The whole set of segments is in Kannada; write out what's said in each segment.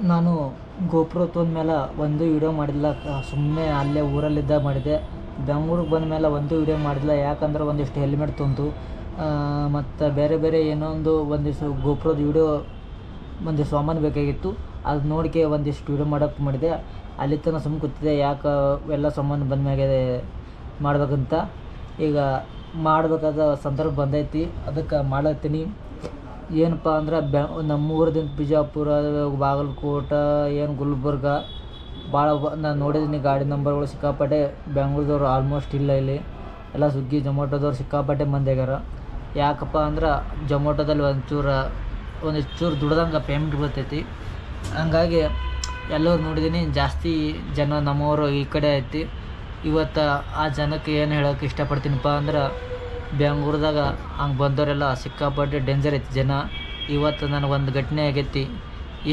ನಾನು ಗೋಪುರ ಮೇಲೆ ಒಂದು ವೀಡಿಯೋ ಮಾಡಿಲ್ಲ. ಸುಮ್ಮನೆ ಅಲ್ಲೇ ಊರಲ್ಲಿದ್ದ ಮಾಡಿದೆ. ಬೆಂಗ್ಳೂರಿಗೆ ಬಂದ ಮೇಲೆ ಒಂದು ವೀಡಿಯೋ ಮಾಡಿಲ್ಲ. ಯಾಕಂದ್ರೆ ಒಂದಿಷ್ಟು ಹೆಲ್ಮೆಟ್ ತಂದು ಮತ್ತು ಬೇರೆ ಬೇರೆ ಏನೋ ಒಂದು ಒಂದಿಷ್ಟು ಗೋಪುರದ ವೀಡಿಯೋ ಒಂದಿಷ್ಟು ಸಾಮಾನು ಬೇಕಾಗಿತ್ತು. ಅದು ನೋಡಿಕೆ ಒಂದಿಷ್ಟು ವೀಡಿಯೋ ಮಾಡೋಕ್ಕೆ ಮಾಡಿದೆ. ಅಲ್ಲಿ ತನಕ ಸುಮ್ಮನೆ ಕೂತಿದೆ ಯಾಕೆ ಎಲ್ಲ ಸಾಮಾನು ಬಂದ ಮ್ಯಾಗೆ ಮಾಡ್ಬೇಕಂತ. ಈಗ ಮಾಡಬೇಕಾದ ಸಂದರ್ಭ ಬಂದೈತಿ. ಅದಕ್ಕೆ ಮಾಡತ್ತೀನಿ ಏನಪ್ಪ ಅಂದ್ರೆ ಬ್ಯಾ ನಮ್ಮ ಊರದಿಂದ ಬಿಜಾಪುರ, ಬಾಗಲಕೋಟೆ, ಏನು ಗುಲ್ಬರ್ಗ, ಭಾಳ ನಾನು ನೋಡಿದ್ದೀನಿ ಗಾಡಿ ನಂಬರ್ಗಳು ಸಿಕ್ಕಾಪಟ್ಟೆ. ಬೆಂಗ್ಳೂರ್ದವ್ರು ಆಲ್ಮೋಸ್ಟ್ ಇಲ್ಲ ಇಲ್ಲಿ. ಎಲ್ಲ ಸ್ವಿಗ್ಗಿ ಜೊಮೊಟೋದವ್ರು ಸಿಕ್ಕಾಪಟ್ಟೆ ಮಂದಿ ಯಾಕಪ್ಪ ಅಂದ್ರೆ ಜೊಮೊಟೋದಲ್ಲಿ ಒಂಚೂರು ಒಂದಿಷ್ಟು ಚೂರು ದುಡ್ದಂಗೆ ಪೇಮೆಂಟ್ ಬರ್ತೈತಿ. ಹಂಗಾಗಿ ಎಲ್ಲರೂ ನೋಡಿದ್ದೀನಿ ಜಾಸ್ತಿ ಜನ ನಮ್ಮವರು ಈ ಕಡೆ ಐತಿ. ಇವತ್ತು ಆ ಜನಕ್ಕೆ ಏನು ಹೇಳೋಕೆ ಇಷ್ಟಪಡ್ತೀನಪ್ಪ ಅಂದ್ರೆ ಬೆಂಗ್ಳೂರ್ದಾಗ ಹಂಗೆ ಬಂದವರೆಲ್ಲ ಸಿಕ್ಕಾಪಟ್ಟೆ ಡೇಂಜರ್ ಐತಿ ಜನ. ಇವತ್ತು ನನಗೊಂದು ಘಟನೆ ಆಗೈತಿ.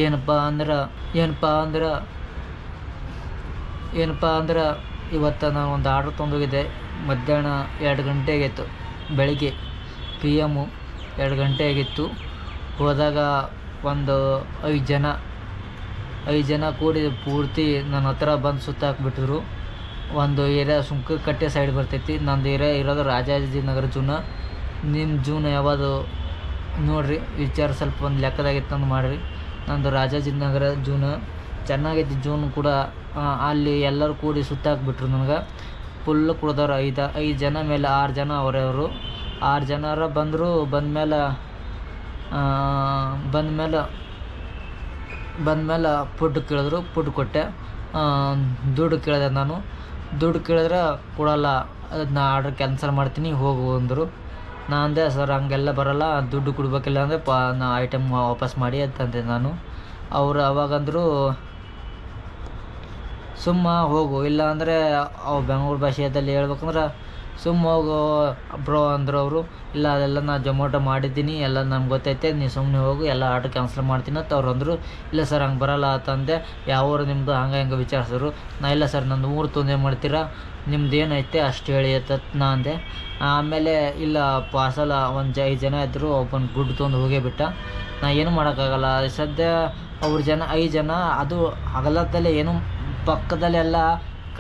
ಏನಪ್ಪ ಅಂದ್ರೆ ಏನಪ್ಪ ಅಂದ್ರೆ ಏನಪ್ಪ ಅಂದ್ರೆ ಇವತ್ತು ನಾನು ಒಂದು ಆರ್ಡ್ರ್ ತೊಗೊಂಡೋಗಿದ್ದೆ ಮಧ್ಯಾಹ್ನ ಎರಡು ಗಂಟೆ ಆಗಿತ್ತು ಬೆಳಿಗ್ಗೆ ಪಿ ಎಮ್ಮು ಎರಡು ಗಂಟೆ ಆಗಿತ್ತು. ಹೋದಾಗ ಒಂದು ಐದು ಜನ ಐದು ಜನ ಕೂಡಿ ಪೂರ್ತಿ ನನ್ನ ಹತ್ರ ಬಂದು ಸುತ್ತಾಕ್ಬಿಟ್ಟಿದ್ರು ಒಂದು ಏರಿಯಾ ಸುಂಕ ಸುಂಕದಕಟ್ಟೆ ಸೈಡ್ ಬರ್ತೈತಿ. ನಂದು ಏರಿಯಾ ಇರೋದು ರಾಜಾಜಿ ನಗರ ಜೂನ. ನಿಮ್ಮ ಜೂನ್ ಯಾವುದು ನೋಡಿರಿ, ವಿಚಾರ ಸ್ವಲ್ಪ ಒಂದು ಲೆಕ್ಕದಾಗಿತ್ತಂದು ಮಾಡಿರಿ. ನಂದು ರಾಜಾಜಿನಗರ ಜೂನ. ಚೆನ್ನಾಗೈತಿ ಜೂನ್ ಕೂಡ. ಅಲ್ಲಿ ಎಲ್ಲರೂ ಕೂಡಿ ಸುತ್ತಾಕ್ಬಿಟ್ರು ನನಗೆ. ಫುಲ್ ಕುಡ್ದವ್ರು ಐದು ಐದು ಜನ ಮೇಲೆ ಆರು ಜನ ಅವರವರು. ಅವರು ಆರು ಜನರ ಬಂದರು ಬಂದಮೇಲೆ ಬಂದಮೇಲೆ ಬಂದಮೇಲೆ ಫುಡ್ ಕೇಳಿದ್ರು ಫುಡ್ ಕೊಟ್ಟೆ. ದುಡ್ಡು ಕೇಳಿದೆ ನಾನು. ದುಡ್ಡು ಕೇಳಿದ್ರೆ ಕೊಡಲ್ಲ ನಾ ಆರ್ಡ್ರ್ ಕ್ಯಾನ್ಸಲ್ ಮಾಡ್ತೀನಿ, ಹೋಗು ಅಂದರು. ನಾ ಅಂದೆ, ಸರ್, ಹಂಗೆಲ್ಲ ಬರೋಲ್ಲ, ದುಡ್ಡು ಕೊಡ್ಬೇಕಿಲ್ಲ ಅಂದರೆ ಪ, ನಾ ಐಟಮ್ ವಾಪಸ್ ಮಾಡಿ, ಅಂತಂದೆ ನಾನು. ಅವರು ಅವಾಗಂದರು, ಸುಮ್ಮ ಹೋಗು ಇಲ್ಲ ಅಂದರೆ ಅವು ಬೆಂಗ್ಳೂರು ಭಾಷೆಯಲ್ಲಿ ಹೇಳ್ಬೇಕಂದ್ರೆ ಸುಮ್ಮ ಹೋಗು ಬ್ರೋ ಅಂದರು ಅವರು ಇಲ್ಲ ಅದೆಲ್ಲ ನಾನು ಜೊಮೊಟೊ ಮಾಡಿದ್ದೀನಿ, ಎಲ್ಲ ನಮ್ಗೆ ಗೊತ್ತೈತೆ ನೀನು ಸುಮ್ಮನೆ ಹೋಗು, ಎಲ್ಲ ಆರ್ಡ್ರ್ ಕ್ಯಾನ್ಸಲ್ ಮಾಡ್ತೀನಿ ಅಂತ ಅವ್ರು ಅಂದರು. ಇಲ್ಲ ಸರ್, ಹಂಗೆ ಬರೋಲ್ಲ ಅಂತಂದೆ ಯಾವ ಊರು ನಿಮ್ಮದು ಹಂಗೆ ಹಿಂಗೆ ವಿಚಾರಿಸಿದ್ರು. ನಾ, ಇಲ್ಲ ಸರ್ ನಂದು ಊರು ತೊಂದರೆ ಮಾಡ್ತೀರಾ? ನಿಮ್ದು ಏನೈತೆ, ಅಷ್ಟು ಹೇಳಿ ಅಂತ ನಾ ಅಂದೆ. ಆಮೇಲೆ, ಇಲ್ಲ, ಪಾರ್ಸಲ್ ಒಂದು ಜ, ಐದು ಜನ ಇದ್ದರು ಒಬ್ಬನ ಗುಡ್ ತೊಗೊಂಡು ಹೋಗೇ ಬಿಟ್ಟ. ನಾ, ಏನು ಮಾಡೋಕ್ಕಾಗಲ್ಲ. ಸದ್ಯ ಅವ್ರ ಜನ, ಐದು ಜನ, ಅದು ಹಗಲತ್ತಲ್ಲೇ ಏನು ಪಕ್ಕದಲ್ಲೆಲ್ಲ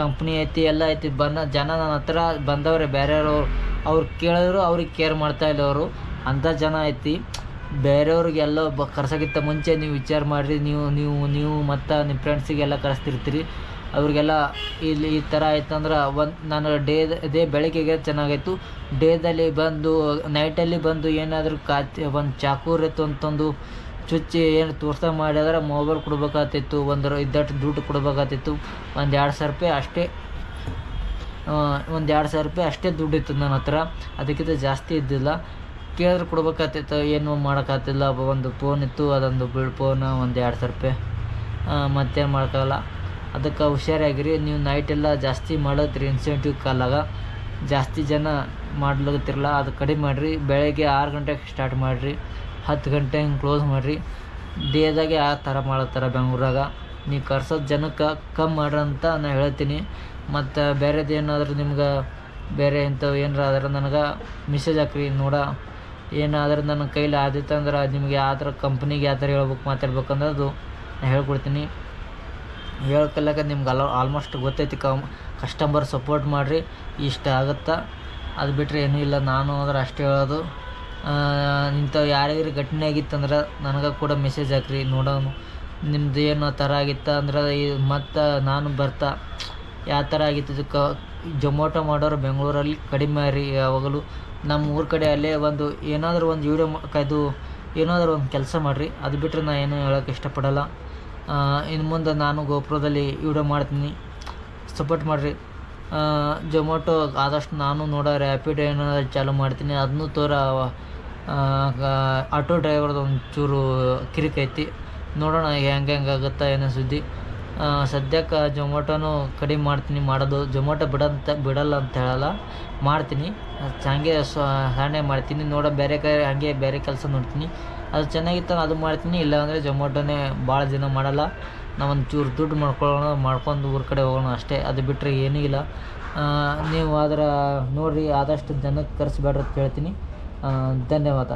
ಕಂಪ್ನಿ ಐತಿ, ಎಲ್ಲ ಐತಿ, ಬಂದ ಜನ ನನ್ನ ಹತ್ರ ಬಂದವ್ರೆ, ಬೇರೆಯವರು, ಅವ್ರು ಕೇಳಿದ್ರು, ಅವ್ರಿಗೆ ಕೇರ್ ಮಾಡ್ತಾಯಿಲ್ಲ ಅವರು. ಅಂಥ ಜನ ಐತಿ. ಬೇರೆಯವ್ರಿಗೆಲ್ಲ ಬ ಕರ್ಸೋಕ್ಕಿಂತ ಮುಂಚೆ ನೀವು ವಿಚಾರ ಮಾಡಿರಿ, ನೀವು ನೀವು ನೀವು ಮತ್ತು ನಿಮ್ಮ ಫ್ರೆಂಡ್ಸಿಗೆಲ್ಲ ಕಳಿಸ್ತಿರ್ತೀರಿ ಅವ್ರಿಗೆಲ್ಲ ಇಲ್ಲಿ ಈ ಥರ ಆಯ್ತಂದ್ರೆ ಒಂದು ನಾನು ಡೇ ಡೇ ಬೆಳಗ್ಗೆಗೆ ಚೆನ್ನಾಗಾಯ್ತು. ಡೇದಲ್ಲಿ ಬಂದು ನೈಟಲ್ಲಿ ಬಂದು ಏನಾದರೂ ಕಾತಿ, ಒಂದು ಚಾಕೂರ್ ಇತ್ತು ಅಂತಂದು ಚುಚ್ಚಿ ಏನು ತೋರ್ಸ ಮಾಡಿದ್ರೆ ಮೊಬೈಲ್ ಕೊಡ್ಬೇಕಾಗ್ತಿತ್ತು ಒಂದು ಇದ್ದಷ್ಟು ದುಡ್ಡು ಕೊಡ್ಬೇಕಾಗ್ತಿತ್ತು. ಒಂದು ಎರಡು ಸಾವಿರ ರೂಪಾಯಿ ಅಷ್ಟೇ ಒಂದು ಎರಡು ಸಾವಿರ ರೂಪಾಯಿ ಅಷ್ಟೇ ದುಡ್ಡು ಇತ್ತು ನನ್ನ ಹತ್ರ. ಅದಕ್ಕಿಂತ ಜಾಸ್ತಿ ಇದ್ದಿಲ್ಲ. ಕೇಳಿದ್ರೆ ಕೊಡ್ಬೇಕಾಗ್ತಿತ್ತು, ಏನು ಮಾಡೋಕ್ಕಾಗ್ತಿಲ್ಲ. ಒಂದು ಫೋನ್ ಇತ್ತು, ಅದೊಂದು ಬಿಳ್ ಫೋನ್ ಒಂದು ಎರಡು ಸಾವಿರ ರೂಪಾಯಿ. ಮತ್ತೇನು ಮಾಡೋಕ್ಕಾಗಲ್ಲ. ಅದಕ್ಕೆ ಹುಷಾರಾಗಿರಿ. ನೀವು ನೈಟೆಲ್ಲ ಜಾಸ್ತಿ ಮಾಡೋದ್ರಿ ಇನ್ಸೆಂಟಿವ್ ಕಾಲಾಗ ಜಾಸ್ತಿ ಜನ ಮಾಡ್ಲತ್ತಿರಲ್ಲ ಅದು ಕಡಿಮೆ ಮಾಡಿರಿ. ಬೆಳಗ್ಗೆ ಆರು ಗಂಟೆಗೆ ಸ್ಟಾರ್ಟ್ ಮಾಡಿರಿ. ಹತ್ತು ಗಂಟೆ ಹಿಂಗೆ ಕ್ಲೋಸ್ ಮಾಡಿರಿ. ಡೇದಾಗೆ ಆ ಥರ ಮಾಡತ್ತಾರ ಬೆಂಗ್ಳೂರಾಗ. ನೀವು ಕರ್ಸೋದು ಜನಕ್ಕೆ ಕಮ್ಮಿ ಮಾಡ್ರಿ ಅಂತ ನಾನು ಹೇಳ್ತೀನಿ. ಮತ್ತು ಬೇರೆದು ಏನಾದರೂ ನಿಮ್ಗೆ ಬೇರೆ ಇಂಥವು ಏನಾರ ಆದ್ರೆ ನನಗೆ ಮೆಸೇಜ್ ಹಾಕ್ರಿ ನೋಡ. ಏನಾದರೂ ನನ್ನ ಕೈಲಿ ಆದಿತ್ತು ಅಂದ್ರೆ ನಿಮ್ಗೆ ಯಾವ ಥರ ಕಂಪ್ನಿಗೆ ಯಾವ ಥರ ಹೇಳ್ಬೇಕು ಮಾತಾಡ್ಬೇಕು ಅನ್ನೋದು ನಾ ಹೇಳ್ಕೊಡ್ತೀನಿ. ಹೇಳ್ಕೊಲ್ಲಕ ನಿಮ್ಗೆ ಅಲ್ ಆಲ್ಮೋಸ್ಟ್ ಗೊತ್ತೈತಿ ಕಮ್ ಕಸ್ಟಮರ್ ಸಪೋರ್ಟ್ ಮಾಡಿರಿ. ಇಷ್ಟ ಆಗುತ್ತಾ? ಅದು ಬಿಟ್ಟರೆ ಏನೂ ಇಲ್ಲ. ನಾನು ಅಂದ್ರೆ ಅಷ್ಟೇ ಹೇಳೋದು. ಇಂಥವು ಯಾರಿಗಾರು ಘಟನೆ ಆಗಿತ್ತಂದ್ರೆ ನನಗೆ ಕೂಡ ಮೆಸೇಜ್ ಹಾಕ್ರಿ ನೋಡೋಣ ನಿಮ್ದು ಏನೋ ಥರ ಆಗಿತ್ತು ಅಂದ್ರೆ ಈ ಮತ್ತು ನಾನು ಬರ್ತಾ. ಯಾವ ಥರ ಆಗಿತ್ತು ಇದಕ್ಕೆ ಜೊಮೊಟೊ ಮಾಡೋರು ಬೆಂಗಳೂರಲ್ಲಿ ಕಡಿಮೆ ರೀ ಯಾವಾಗಲೂ. ನಮ್ಮ ಊರ ಕಡೆ ಅಲ್ಲೇ ಒಂದು ಏನಾದರೂ ಒಂದು ವೀಡಿಯೋ ಇದು ಏನಾದರೂ ಒಂದು ಕೆಲಸ ಮಾಡಿರಿ. ಅದು ಬಿಟ್ಟರೆ ನಾನು ಏನೂ ಹೇಳೋಕೆ ಇಷ್ಟಪಡಲ್ಲ. ಇನ್ನು ಮುಂದೆ ನಾನು ಗೋಪುರದಲ್ಲಿ ವೀಡಿಯೋ ಮಾಡ್ತೀನಿ. ಸಪೋರ್ಟ್ ಮಾಡಿರಿ. ಜೊಮೊಟೊ ಆದಷ್ಟು ನಾನು ನೋಡೋ ರ್ಯಾಪಿಡ್ ಏನಾದ್ರು ಚಾಲು ಮಾಡ್ತೀನಿ. ಅದನ್ನೂ ತೋರ ಆಟೋ ಡ್ರೈವರ್ದು ಒಂಚೂರು ಕಿರಿಕೈತಿ ನೋಡೋಣ ಹೆಂಗೆ ಹೆಂಗೆ ಆಗುತ್ತಾ ಏನೋ ಸುದ್ದಿ. ಸದ್ಯಕ್ಕೆ ಜೊಮೊಟೊನೂ ಕಡಿಮೆ ಮಾಡ್ತೀನಿ, ಮಾಡೋದು. ಜೊಮೊಟೊ ಬಿಡಂತ, ಬಿಡಲ್ಲ ಅಂತ ಹೇಳಲ್ಲ. ಮಾಡ್ತೀನಿ. ಹಾಗೆ ಸಣ್ಣ ಮಾಡ್ತೀನಿ. ನೋಡೋ ಬೇರೆ ಕಡೆ ಹಾಗೆ ಬೇರೆ ಕೆಲಸ ನೋಡ್ತೀನಿ. ಅದು ಚೆನ್ನಾಗಿತ್ತು ಅದು ಮಾಡ್ತೀನಿ. ಇಲ್ಲಾಂದರೆ ಜೊಮೊಟೊನೇ ಭಾಳ ದಿನ ಮಾಡಲ್ಲ. ನಾವು ಒಂಚೂರು ದುಡ್ಡು ಮಾಡ್ಕೊಳ್ಳೋಣ, ಮಾಡ್ಕೊಂಡು ಊರ ಕಡೆ ಹೋಗೋಣ ಅಷ್ಟೇ. ಅದು ಬಿಟ್ಟರೆ ಏನೂ ಇಲ್ಲ. ನೀವು ಆದ್ರೆ ನೋಡಿರಿ, ಆದಷ್ಟು ಜನಕ್ಕೆ ಕರೆಸ್ಬೇಡ್ರಿ ಅಂತ ಹೇಳ್ತೀನಿ. ಧನ್ಯವಾದ.